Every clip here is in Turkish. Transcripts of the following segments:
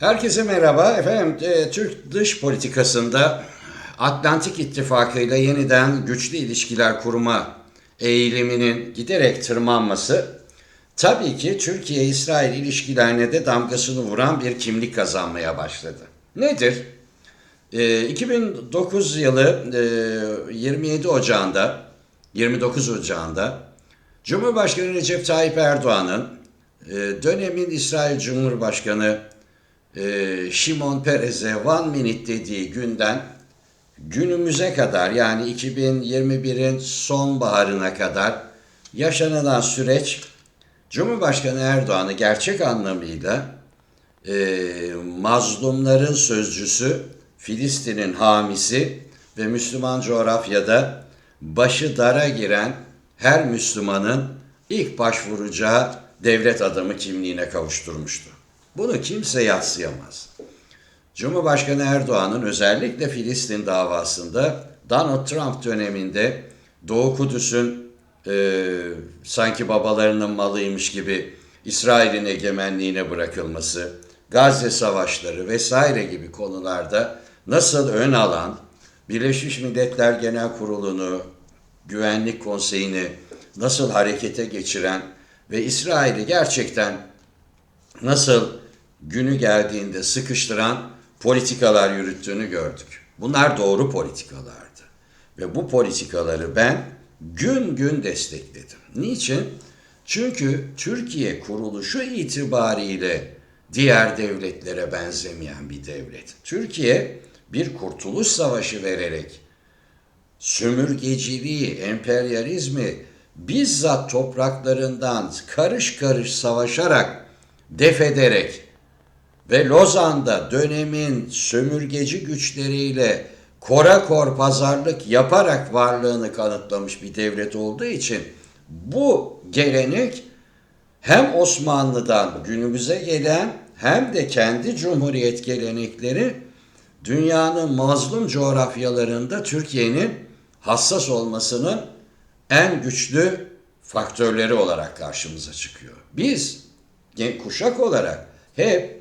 Herkese merhaba. Efendim e, Türk dış politikasında Atlantik İttifakı ile yeniden güçlü ilişkiler kurma eğiliminin giderek tırmanması tabii ki Türkiye-İsrail ilişkilerine de damgasını vuran bir kimlik kazanmaya başladı. Nedir? E, 2009 yılı e, 27 Ocağı'nda 29 Ocağı'nda Cumhurbaşkanı Recep Tayyip Erdoğan'ın e, dönemin İsrail Cumhurbaşkanı e, Şimon Perez'e one minute dediği günden günümüze kadar yani 2021'in sonbaharına kadar yaşanılan süreç Cumhurbaşkanı Erdoğan'ı gerçek anlamıyla e, mazlumların sözcüsü, Filistin'in hamisi ve Müslüman coğrafyada başı dara giren her Müslümanın ilk başvuracağı devlet adamı kimliğine kavuşturmuştu. Bunu kimse yatsıyamaz. Cumhurbaşkanı Erdoğan'ın özellikle Filistin davasında Donald Trump döneminde Doğu Kudüs'ün e, sanki babalarının malıymış gibi İsrail'in egemenliğine bırakılması, Gazze savaşları vesaire gibi konularda nasıl ön alan Birleşmiş Milletler Genel Kurulu'nu, Güvenlik Konseyi'ni nasıl harekete geçiren ve İsrail'i gerçekten nasıl günü geldiğinde sıkıştıran politikalar yürüttüğünü gördük. Bunlar doğru politikalardı. Ve bu politikaları ben gün gün destekledim. Niçin? Çünkü Türkiye kuruluşu itibariyle diğer devletlere benzemeyen bir devlet. Türkiye bir kurtuluş savaşı vererek sömürgeciliği, emperyalizmi bizzat topraklarından karış karış savaşarak def ederek ve Lozan'da dönemin sömürgeci güçleriyle kora kor pazarlık yaparak varlığını kanıtlamış bir devlet olduğu için bu gelenek hem Osmanlı'dan günümüze gelen hem de kendi cumhuriyet gelenekleri dünyanın mazlum coğrafyalarında Türkiye'nin hassas olmasının en güçlü faktörleri olarak karşımıza çıkıyor. Biz kuşak olarak hep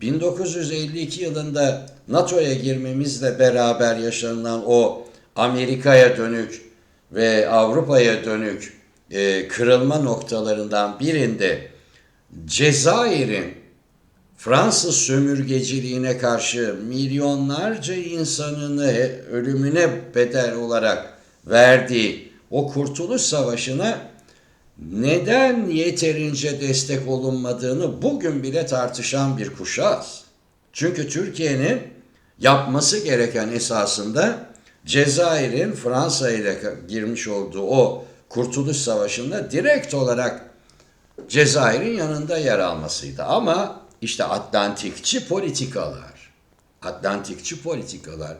1952 yılında NATO'ya girmemizle beraber yaşanılan o Amerika'ya dönük ve Avrupa'ya dönük e, kırılma noktalarından birinde Cezayir'in Fransız sömürgeciliğine karşı milyonlarca insanını ölümüne bedel olarak verdiği o kurtuluş savaşına neden yeterince destek olunmadığını bugün bile tartışan bir kuşağız. Çünkü Türkiye'nin yapması gereken esasında Cezayir'in Fransa ile girmiş olduğu o kurtuluş savaşında direkt olarak Cezayir'in yanında yer almasıydı. Ama işte Atlantikçi politikalar, Atlantikçi politikalar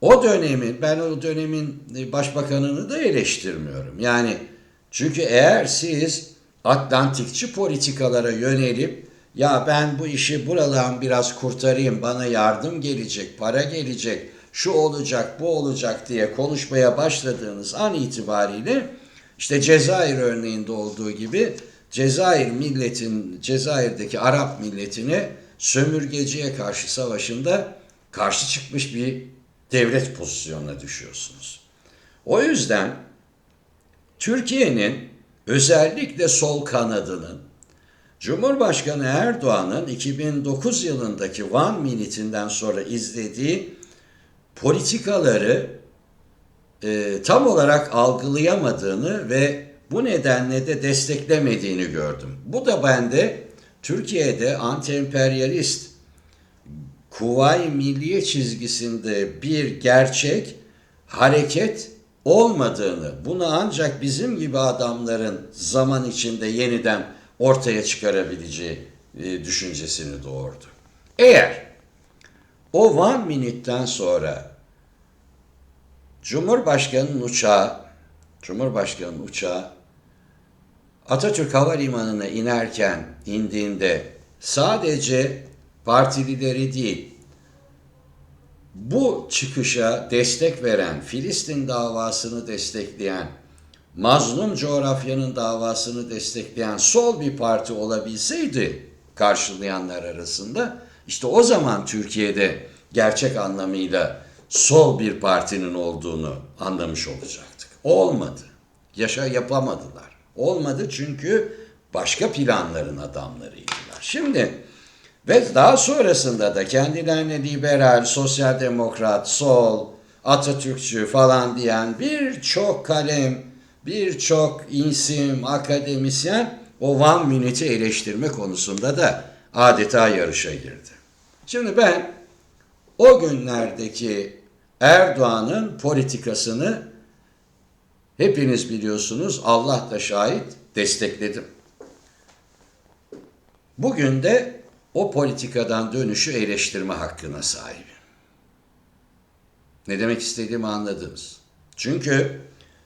o dönemin, ben o dönemin başbakanını da eleştirmiyorum. Yani çünkü eğer siz Atlantikçi politikalara yönelip ya ben bu işi buradan biraz kurtarayım, bana yardım gelecek, para gelecek, şu olacak, bu olacak diye konuşmaya başladığınız an itibariyle işte Cezayir örneğinde olduğu gibi Cezayir milletin, Cezayir'deki Arap milletine sömürgeciye karşı savaşında karşı çıkmış bir devlet pozisyonuna düşüyorsunuz. O yüzden Türkiye'nin özellikle sol kanadının Cumhurbaşkanı Erdoğan'ın 2009 yılındaki One Minute'inden sonra izlediği politikaları e, tam olarak algılayamadığını ve bu nedenle de desteklemediğini gördüm. Bu da bende Türkiye'de anti-emperyalist Kuvayi Milliye çizgisinde bir gerçek hareket olmadığını, bunu ancak bizim gibi adamların zaman içinde yeniden ortaya çıkarabileceği e, düşüncesini doğurdu. Eğer o One Minute'den sonra Cumhurbaşkanı'nın uçağı, Cumhurbaşkanı'nın uçağı Atatürk Havalimanı'na inerken indiğinde sadece partilileri değil, bu çıkışa destek veren, Filistin davasını destekleyen, mazlum coğrafyanın davasını destekleyen sol bir parti olabilseydi karşılayanlar arasında İşte o zaman Türkiye'de gerçek anlamıyla sol bir partinin olduğunu anlamış olacaktık. Olmadı. Yaşa yapamadılar. Olmadı çünkü başka planların adamlarıydılar. Şimdi ve daha sonrasında da kendilerine liberal, sosyal demokrat, sol, Atatürkçü falan diyen birçok kalem, birçok isim, akademisyen o One Minute'i eleştirme konusunda da adeta yarışa girdi. Şimdi ben o günlerdeki Erdoğan'ın politikasını hepiniz biliyorsunuz Allah da şahit destekledim. Bugün de o politikadan dönüşü eleştirme hakkına sahibim. Ne demek istediğimi anladınız. Çünkü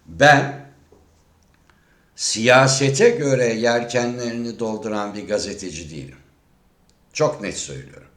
ben siyasete göre yelkenlerini dolduran bir gazeteci değilim. Çok net söylüyorum.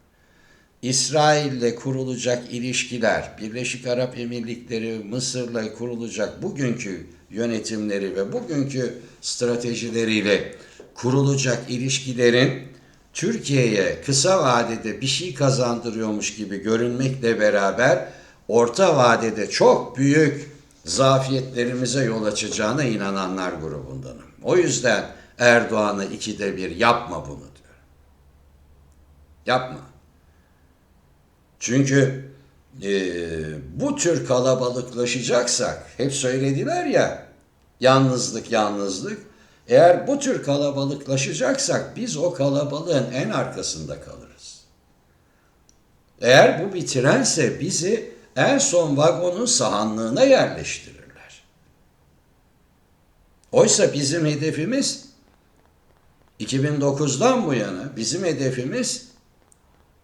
İsrail'le kurulacak ilişkiler, Birleşik Arap Emirlikleri, Mısır'la kurulacak bugünkü yönetimleri ve bugünkü stratejileriyle kurulacak ilişkilerin Türkiye'ye kısa vadede bir şey kazandırıyormuş gibi görünmekle beraber orta vadede çok büyük zafiyetlerimize yol açacağına inananlar grubundanım. O yüzden Erdoğan'ı ikide bir yapma bunu diyor. Yapma. Çünkü e, bu tür kalabalıklaşacaksak, hep söylediler ya, yalnızlık yalnızlık. Eğer bu tür kalabalıklaşacaksak biz o kalabalığın en arkasında kalırız. Eğer bu bir trense bizi en son vagonun sahanlığına yerleştirirler. Oysa bizim hedefimiz 2009'dan bu yana bizim hedefimiz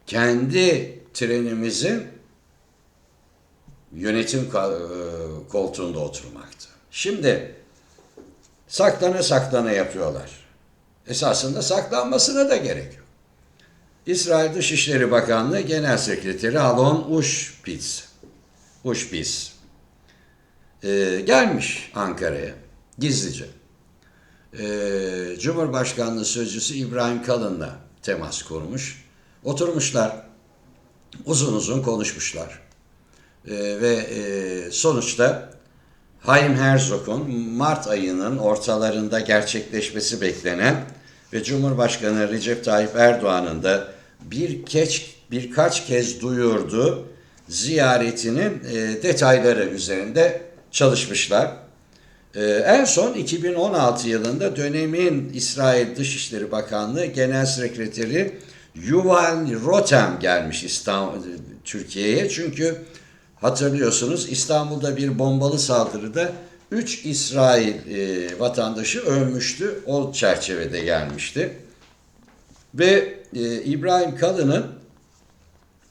kendi trenimizin yönetim koltuğunda oturmaktı. Şimdi saklana saklana yapıyorlar. Esasında saklanmasına da gerek yok. İsrail Dışişleri Bakanlığı Genel Sekreteri Alon Uşpitz, Uşpitz ee, gelmiş Ankara'ya gizlice. Ee, Cumhurbaşkanlığı Sözcüsü İbrahim Kalın'la temas kurmuş. Oturmuşlar, uzun uzun konuşmuşlar. Ee, ve e, sonuçta Haim Herzog'un Mart ayının ortalarında gerçekleşmesi beklenen ve Cumhurbaşkanı Recep Tayyip Erdoğan'ın da bir keç, birkaç kez duyurduğu ziyaretinin e, detayları üzerinde çalışmışlar. E, en son 2016 yılında dönemin İsrail Dışişleri Bakanlığı Genel Sekreteri Yuval Rotem gelmiş İstanbul Türkiye'ye çünkü hatırlıyorsunuz İstanbul'da bir bombalı saldırıda 3 İsrail e, vatandaşı ölmüştü. O çerçevede gelmişti. Ve e, İbrahim Kalın'ın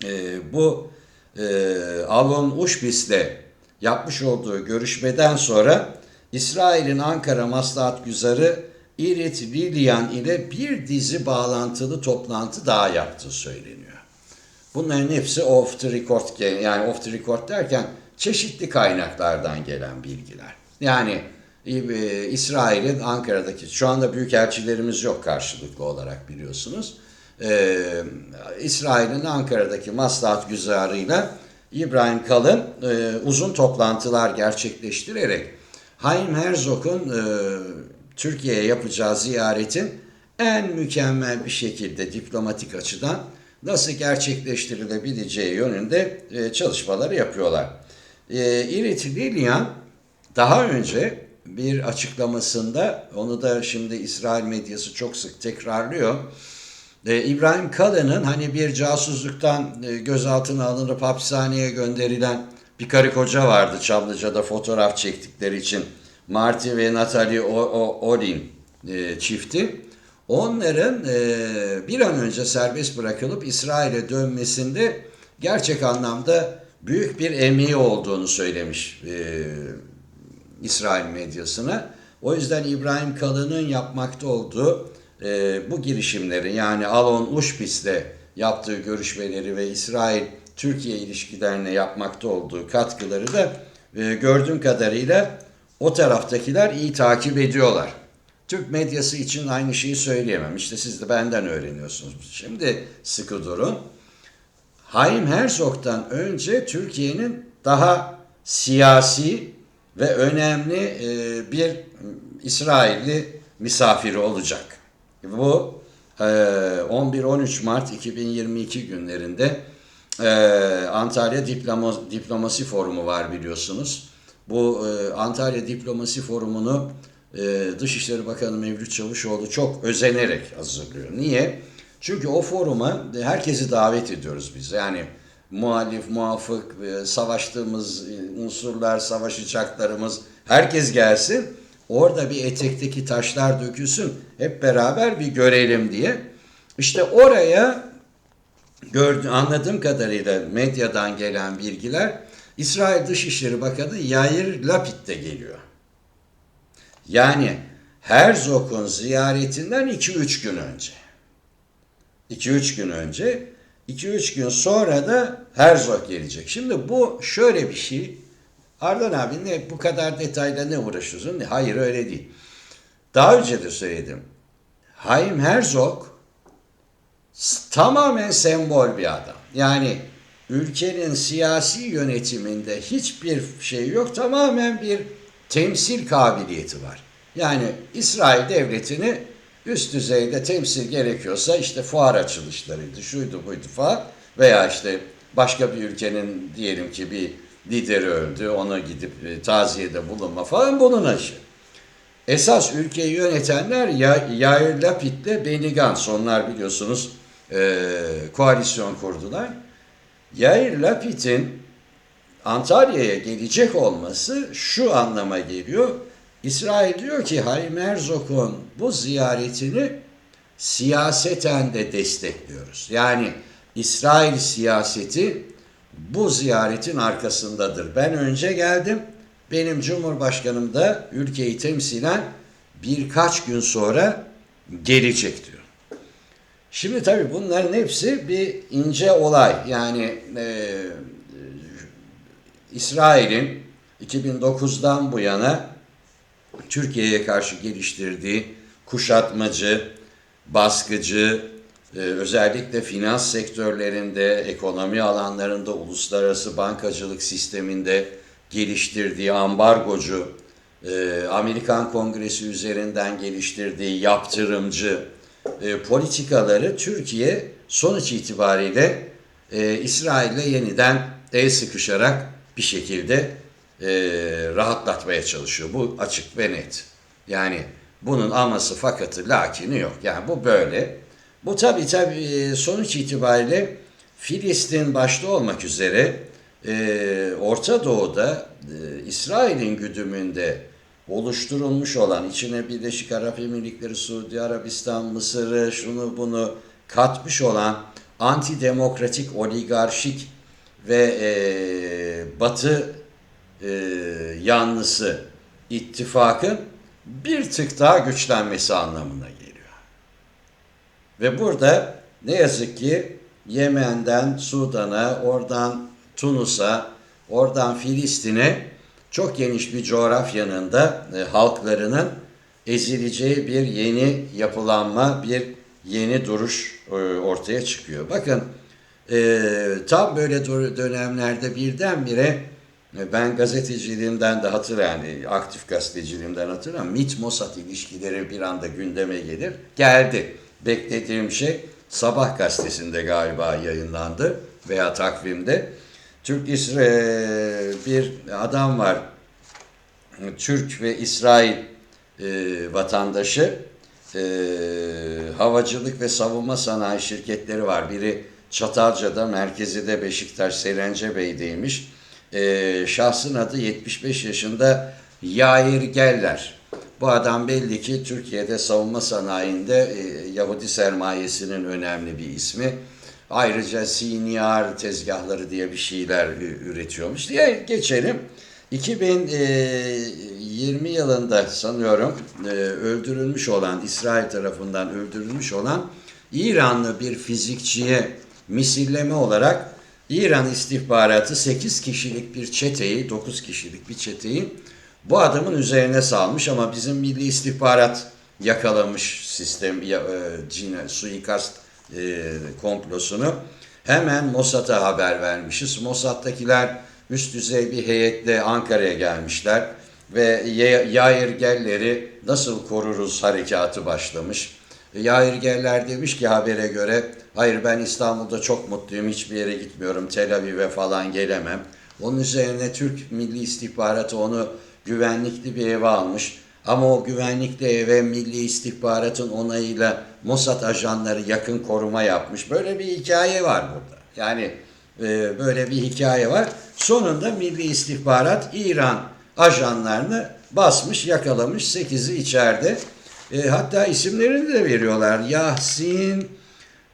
e, bu e, Alon Uşbis'le yapmış olduğu görüşmeden sonra İsrail'in Ankara Maslahat Güzarı Irit Lilian ile bir dizi bağlantılı toplantı daha yaptığı söyleniyor. Bunların hepsi off the record yani off the record derken çeşitli kaynaklardan gelen bilgiler. Yani e, İsrail'in Ankara'daki şu anda büyük elçilerimiz yok karşılıklı olarak biliyorsunuz. Ee, İsrail'in Ankara'daki maslahat güzarıyla İbrahim Kalın e, uzun toplantılar gerçekleştirerek Haim Herzog'un e, Türkiye'ye yapacağı ziyaretin en mükemmel bir şekilde diplomatik açıdan nasıl gerçekleştirilebileceği yönünde e, çalışmaları yapıyorlar. E, Irit Lilian daha önce bir açıklamasında, onu da şimdi İsrail medyası çok sık tekrarlıyor. E, İbrahim Kalın'ın hani bir casusluktan e, gözaltına alınıp hapishaneye gönderilen bir karı koca vardı Çamlıca'da fotoğraf çektikleri için. Marty ve Natalie Olin e, çifti. Onların e, bir an önce serbest bırakılıp İsrail'e dönmesinde gerçek anlamda büyük bir emeği olduğunu söylemiş e, İsrail medyasına. O yüzden İbrahim Kalın'ın yapmakta olduğu e, bu girişimleri yani Alon Uşbis'le yaptığı görüşmeleri ve İsrail Türkiye ilişkilerine yapmakta olduğu katkıları da e, gördüğüm kadarıyla o taraftakiler iyi takip ediyorlar. Türk medyası için aynı şeyi söyleyemem. İşte siz de benden öğreniyorsunuz. Şimdi sıkı durun. Haim Herzog'dan önce Türkiye'nin daha siyasi ve önemli e, bir İsrailli misafiri olacak. Bu e, 11-13 Mart 2022 günlerinde e, Antalya Diploma, Diplomasi Forumu var biliyorsunuz. Bu e, Antalya Diplomasi Forumu'nu e, Dışişleri Bakanı Mevlüt Çavuşoğlu çok özenerek hazırlıyor. Niye? Çünkü o foruma herkesi davet ediyoruz biz. Yani muhalif, muafık, e, savaştığımız e, unsurlar, savaşacaklarımız herkes gelsin. Orada bir etekteki taşlar dökülsün. Hep beraber bir görelim diye. İşte oraya gördü, anladığım kadarıyla medyadan gelen bilgiler İsrail Dışişleri Bakanı Yair Lapid de geliyor. Yani Herzog'un ziyaretinden 2-3 gün önce. 2-3 gün önce, 2-3 gün sonra da Herzog gelecek. Şimdi bu şöyle bir şey. Ardan abi ne bu kadar detayla ne uğraşıyorsun? Hayır öyle değil. Daha önce de söyledim. Haim Herzog tamamen sembol bir adam. Yani ülkenin siyasi yönetiminde hiçbir şey yok. Tamamen bir temsil kabiliyeti var. Yani İsrail devletini üst düzeyde temsil gerekiyorsa işte fuar açılışlarıydı, şuydu buydu falan veya işte başka bir ülkenin diyelim ki bir lideri öldü, ona gidip e, taziyede bulunma falan bunun işi. Esas ülkeyi yönetenler ya, Yair Lapid'le Benny Gantz. Onlar biliyorsunuz e, koalisyon kurdular. Yair Lapid'in Antalya'ya gelecek olması şu anlama geliyor. İsrail diyor ki Haim Herzog'un bu ziyaretini siyaseten de destekliyoruz. Yani İsrail siyaseti bu ziyaretin arkasındadır. Ben önce geldim. Benim Cumhurbaşkanım da ülkeyi temsilen birkaç gün sonra gelecek diyor. Şimdi tabii bunların hepsi bir ince olay. Yani e, İsrail'in 2009'dan bu yana Türkiye'ye karşı geliştirdiği kuşatmacı, baskıcı, e, özellikle finans sektörlerinde, ekonomi alanlarında, uluslararası bankacılık sisteminde geliştirdiği ambargocu, e, Amerikan Kongresi üzerinden geliştirdiği yaptırımcı e, politikaları Türkiye sonuç itibariyle İsrail'le yeniden el sıkışarak bir şekilde rahatlatmaya çalışıyor. Bu açık ve net. Yani bunun aması fakatı lakini yok. Yani bu böyle. Bu tabi tabi sonuç itibariyle Filistin başta olmak üzere e, Orta Doğu'da e, İsrail'in güdümünde oluşturulmuş olan içine Birleşik Arap Emirlikleri, Suudi Arabistan, Mısır'ı şunu bunu katmış olan antidemokratik, oligarşik ve e, Batı e, yanlısı ittifakın bir tık daha güçlenmesi anlamına geliyor. Ve burada ne yazık ki Yemen'den Sudan'a, oradan Tunus'a, oradan Filistin'e çok geniş bir coğrafyanın da e, halklarının ezileceği bir yeni yapılanma, bir yeni duruş e, ortaya çıkıyor. Bakın e, tam böyle dönemlerde birdenbire e, ben gazeteciliğimden de hatırlıyorum, yani aktif gazeteciliğimden hatırlıyorum. MIT-Mossad ilişkileri bir anda gündeme gelir. Geldi. Beklediğim şey Sabah gazetesinde galiba yayınlandı veya takvimde. Türk İsrail bir adam var. Türk ve İsrail e, vatandaşı e, havacılık ve savunma sanayi şirketleri var. Biri Çatalca'da, merkezi de Beşiktaş Serencebey'deymiş. E, şahsın adı 75 yaşında Yair Geller. Bu adam belli ki Türkiye'de savunma sanayinde e, Yahudi sermayesinin önemli bir ismi. Ayrıca sinyar tezgahları diye bir şeyler üretiyormuş diye geçelim. 2020 e, yılında sanıyorum e, öldürülmüş olan, İsrail tarafından öldürülmüş olan İranlı bir fizikçiye misilleme olarak İran istihbaratı 8 kişilik bir çeteyi, 9 kişilik bir çeteyi bu adamın üzerine salmış ama bizim milli istihbarat yakalamış sistem, ya, e, cine, suikast e, komplosunu Hemen Mossad'a haber vermişiz. Mossad'dakiler üst düzey bir heyetle Ankara'ya gelmişler ve Yairgelleri nasıl koruruz harekatı başlamış. Yairgeller demiş ki habere göre hayır ben İstanbul'da çok mutluyum hiçbir yere gitmiyorum Tel Aviv'e falan gelemem. Onun üzerine Türk Milli İstihbaratı onu güvenlikli bir eve almış. Ama o güvenlikli eve Milli İstihbaratın onayıyla Mossad ajanları yakın koruma yapmış. Böyle bir hikaye var burada. Yani e, böyle bir hikaye var. Sonunda Milli İstihbarat İran ajanlarını basmış, yakalamış. Sekizi içeride. E, hatta isimlerini de veriyorlar. Yasin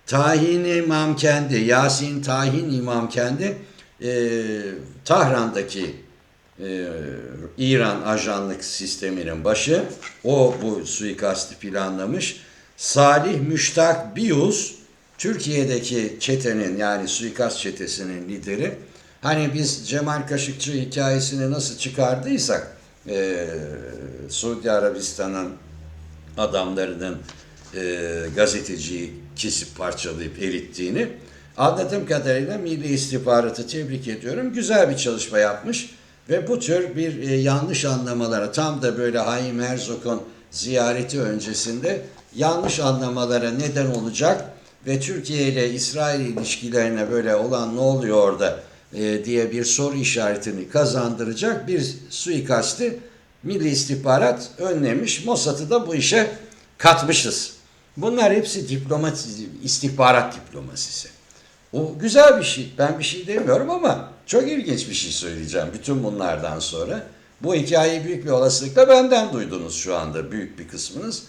Tahin İmam Kendi, Yasin Tahin İmam Kendi e, Tahran'daki e, İran ajanlık sisteminin başı. O bu suikasti planlamış. Salih Müştak Biyuz Türkiye'deki çetenin yani suikast çetesinin lideri. Hani biz Cemal Kaşıkçı hikayesini nasıl çıkardıysak e, Suudi Arabistan'ın adamlarının e, gazeteciyi kesip parçalayıp erittiğini anladığım kadarıyla Milli İstihbaratı tebrik ediyorum. Güzel bir çalışma yapmış ve bu tür bir e, yanlış anlamalara tam da böyle Haim Herzog'un ziyareti öncesinde yanlış anlamalara neden olacak ve Türkiye ile İsrail ilişkilerine böyle olan ne oluyor orada e, diye bir soru işaretini kazandıracak bir suikasti Milli İstihbarat önlemiş. Mossad'ı da bu işe katmışız. Bunlar hepsi diplomasi, istihbarat diplomasisi. O güzel bir şey. Ben bir şey demiyorum ama çok ilginç bir şey söyleyeceğim bütün bunlardan sonra. Bu hikayeyi büyük bir olasılıkla benden duydunuz şu anda büyük bir kısmınız.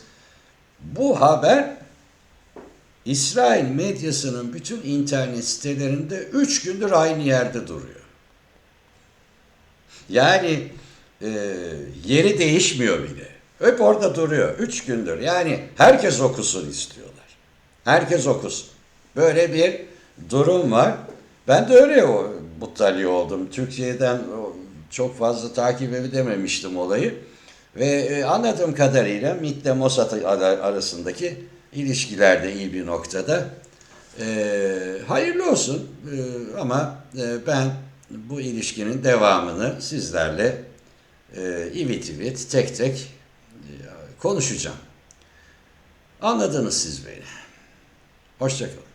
Bu haber İsrail medyasının bütün internet sitelerinde üç gündür aynı yerde duruyor. Yani e, yeri değişmiyor bile. Hep orada duruyor. Üç gündür. Yani herkes okusun istiyorlar. Herkes okusun. Böyle bir durum var. Ben de öyle o, muttali oldum. Türkiye'den çok fazla takip edememiştim olayı. Ve e, anladığım kadarıyla MİT ile Mossad ara- arasındaki ilişkiler de iyi bir noktada. E, hayırlı olsun E, ama e, ben bu ilişkinin devamını sizlerle e, ivit ivit tek tek e, konuşacağım. Anladınız siz beni. Hoşçakalın.